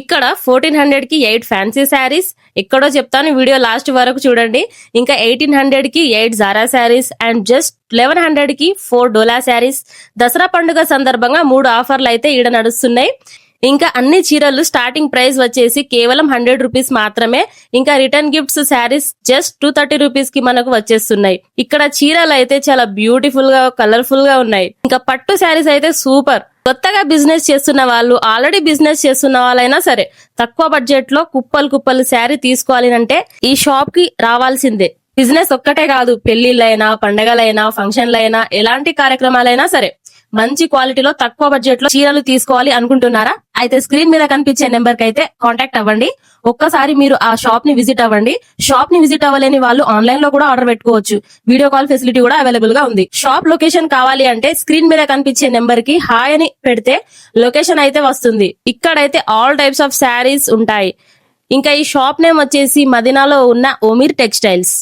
ఇక్కడ ఫోర్టీన్ హండ్రెడ్కి eight fancy saris ఎక్కడో చెప్తాను వీడియో లాస్ట్ వరకు చూడండి. ఇంకా ఎయిటీన్ హండ్రెడ్కి eight Zara saris and just eleven హండ్రెడ్కి ఫోర్ డోలా శారీస్ దసరా పండుగ సందర్భంగా మూడు ఆఫర్లు అయితే ఈడ నడుస్తున్నాయి. ఇంకా అన్ని చీరలు స్టార్టింగ్ ప్రైస్ వచ్చేసి కేవలం హండ్రెడ్ రూపీస్ మాత్రమే. ఇంకా return gifts saris just two thirty రూపీస్కి మనకు వచ్చేస్తున్నాయి. ఇక్కడ చీరలు అయితే చాలా బ్యూటిఫుల్గా కలర్ఫుల్గా ఉన్నాయి. ఇంకా పట్టు శారీస్ అయితే సూపర్ కొత్తగా బిజినెస్ చేస్తున్న వాళ్ళు ఆల్రెడీ బిజినెస్ చేస్తున్న వాళ్ళైనా సరే తక్కువ బడ్జెట్లో కుప్పలు కుప్పలు శారీ తీసుకోవాలి అంటే ఈ షాప్కి రావాల్సిందే. బిజినెస్ ఒక్కటే కాదు పెళ్ళిళ్ళైనా పండగలైనా ఫంక్షన్లైనా ఎలాంటి కార్యక్రమాలైనా సరే మంచి క్వాలిటీలో తక్కువ బడ్జెట్లో చీరలు తీసుకోవాలి అనుకుంటున్నారా? అయితే స్క్రీన్ మీద కనిపించే నెంబర్కి అయితే కాంటాక్ట్ అవ్వండి. ఒక్కసారి మీరు ఆ షాప్ని విజిట్ అవ్వండి. షాప్ని విజిట్ అవ్వలేని వాళ్ళు ఆన్లైన్లో కూడా ఆర్డర్ పెట్టుకోవచ్చు. వీడియో కాల్ ఫెసిలిటీ కూడా అవైలబుల్గా ఉంది. షాప్ లొకేషన్ కావాలి అంటే స్క్రీన్ మీద కనిపించే నెంబర్కి హాయ్ అని పెడితే లొకేషన్ అయితే వస్తుంది. ఇక్కడైతే ఆల్ టైప్స్ ఆఫ్ శారీస్ ఉంటాయి. ఇంకా ఈ షాప్ నేమ్ వచ్చేసి మదినాలో ఉన్న ఒమీర్ టెక్స్టైల్స్.